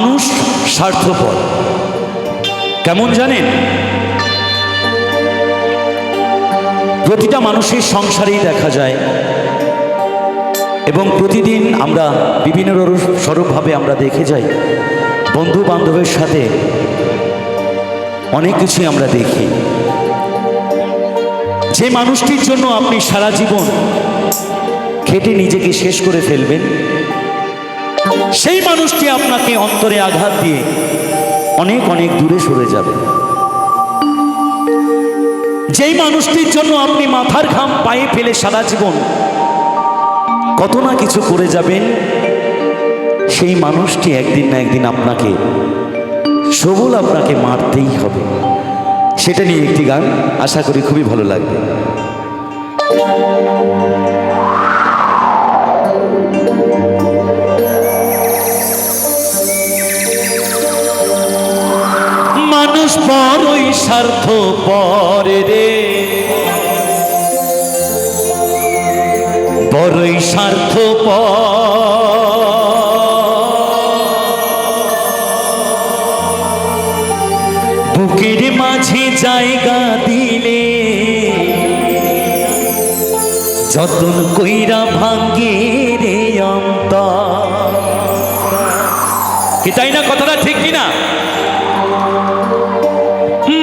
মানুষ স্বার্থপর। কেমন জানেন? প্রতিটা মানুষের সংসারেই দেখা যায়। এবং প্রতিদিন আমরা বিভিন্ন রূপ- স্বরূপভাবে আমরা দেখে যাই। বন্ধু বান্ধবের সাথে অনেক কিছুই আমরা দেখি। যে মানুষটির জন্য আপনি সারা জীবন খেটে নিজেকে শেষ করে ফেলবেন সেই মানুষটি আপনাকে অন্তরে আঘাত দিয়ে অনেক অনেক দূরে সরে যাবে। যেই মানুষটির জন্য আপনি মাথার ঘাম পায়ে ফেলে সারা জীবন কত না কিছু করে যাবেন, সেই মানুষটি একদিন না একদিন আপনাকে সবল আপনাকে মারতেই হবে। সেটা নিয়ে একটি গান আশা করি খুবই ভালো লাগবে। স্বার্থ পরে রে। বড়ই স্বার্থ বুকের মাঝে জায়গা দিলে যতন কইরা ভাঙ্গে রে অন্তর। কি তাই না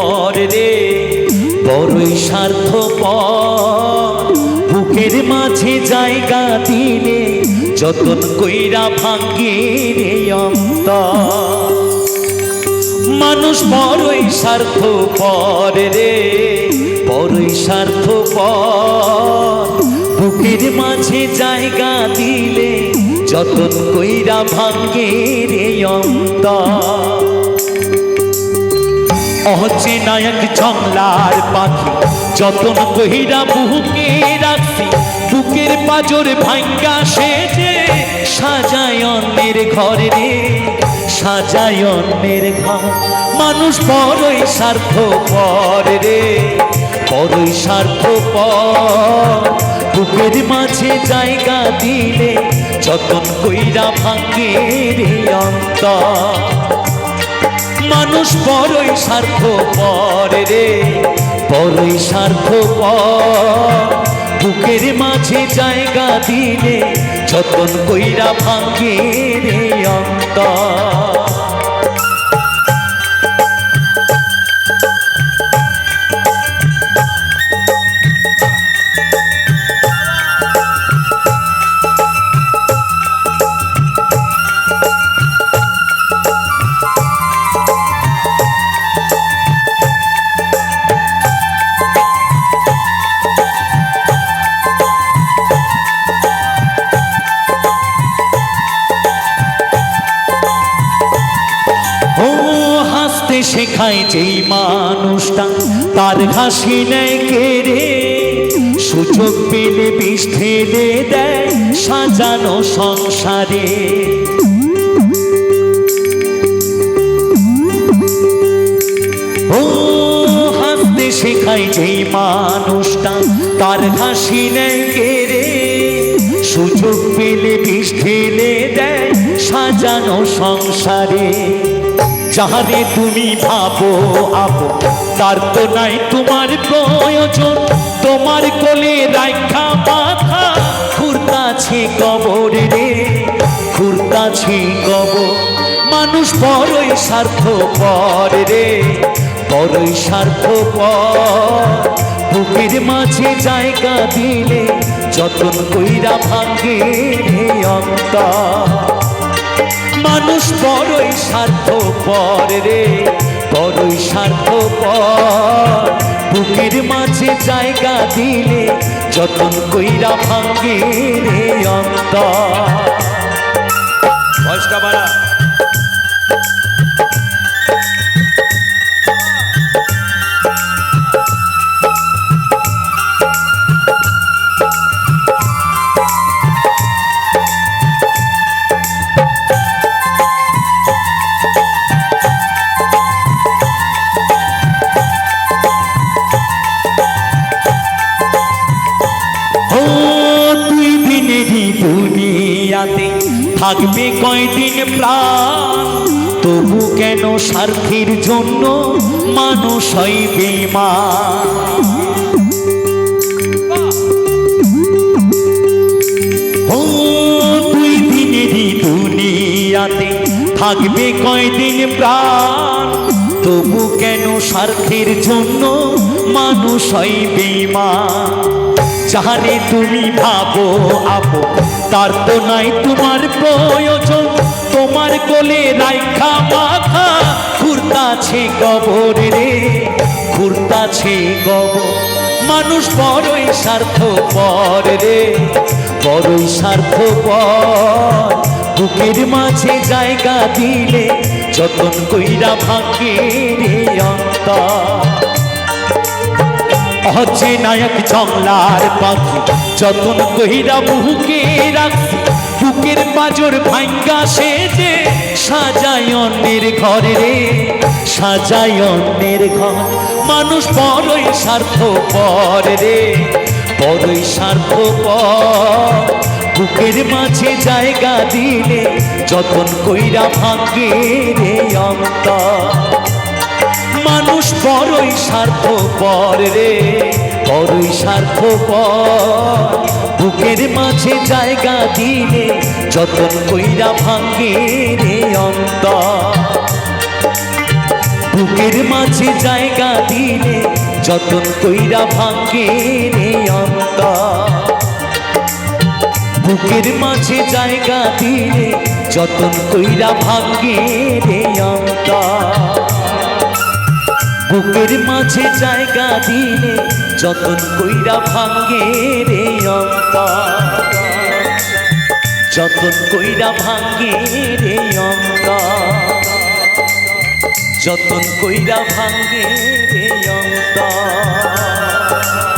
পর রে। বড়ই স্বার্থ বুকের মাঝে জায়গা দিলে যতন কইরা ভাঙ্গে রে অন্তর। মানুষ বড়ই স্বার্থ পর রে, বড়ই স্বার্থ বুকের মাঝে জায়গা দিলে যতন কইরা ভাঙ্গে রে অন্তর। অহচে নায়ক জংলার পাখি। যতন কহিরা বুকে রাখছি, বুকের পাজর ভাঙ্গা সেজে, সাজায় অন্যের ঘরে রে, সাজায় অন্যের ঘর। মানুষ বড়ই স্বার্থ পর রে, বড়ই স্বার্থ পর বুকের মাঝে জায়গা দিলে যতন কইরা ভাঙ্গে রে অন্তর। মানুষ পরই স্বার্থ পরে রে। বড়ই স্বার্থ বুকের মাঝে জায়গা দিলে, যতন কইরা ফাঁকি রে অন্তর। শেখায় যেই মানুষটা? তার হাসি নেয় কেড়ে সুযোগ পেলে বিষ ঢেলে দেয় সাজানো সংসারে। শেখায় যেই মানুষটা, তার হাসি নেয় কেড়ে সুযোগ পেলে বিষ ঢেলে দেয় সাজানো সংসারে। যাহারে তুমি ভাবো, আপো, তার তো নাই তোমার প্রয়োজন। তোমার কোলে রাখা মাথা ঘুরতাছে কবর রে ঘুরতাছে কবর। মানুষ বড়ই স্বার্থ পর রে, বড়ই স্বার্থ বুকের মাঝে জায়গা দিলে যতন কইরা ভাঙ্গে রে অন্তর। মানুষ বড়ই স্বার্থপর রে, বড়ই স্বার্থপর। বুকের মাঝে জায়গা দিলে যতন কইরা ভাঙ্গে রে অন্তর। দিনেরই দুনিয়াতে থাকবে কয়দিন প্রাণ? তবু কেন স্বার্থের জন্য মানুষ হয় দিনেরই দুনিয়াতে থাকবে কয়দিন প্রাণ? তবু কেন স্বার্থের জন্য মানুষ হয় বেমান যাহারে তুমি ভাবো, আপো, তার তো নাই তোমার প্রয়োজন। তোমার কোলে রাইখা মাথা ঘুরতাছে কবর রে ঘুরতাছে কবর। মানুষ বড়ই স্বার্থপর রে, বড়ই স্বার্থপর। বুকের মাঝে জায়গা দিলে যতন কইরা ভাঙে রে অন্তর। হচ্ছে নায়ক জংলার পাখি। যতন কহিরা বুকে রাখছি, বুকের পাজর ভাঙ্গা সেজে, সাজায় অন্যের ঘরে রে, সাজায় অন্যের ঘর। মানুষ বড়ই স্বার্থপর রে, বড়ই স্বার্থপর। বুকের মাঝে জায়গা দিলে যতন কইরা ভাঙ্গে রে অন্তর। মানুষ বড়ই স্বার্থপর রে, বড়ই স্বার্থপর। বুকের মাঝে জায়গা দিলে যতন কইরা ভাঙ্গে রে অন্তর। বুকের মাঝে জায়গা দিলে যতন কইরা ভাঙ্গে রে অন্তর। বুকের মাঝে জায়গা দিলে যতন কইরা ভাঙ্গে রে অন্তর। বুকের মাঝে জায়গা দিলে যতন কইরা ভাঙ্গে রে অন্তর। যতন কইরা ভাঙ্গে রে অন্তর। যতন কইরা ভাঙ্গে রে অন্তর।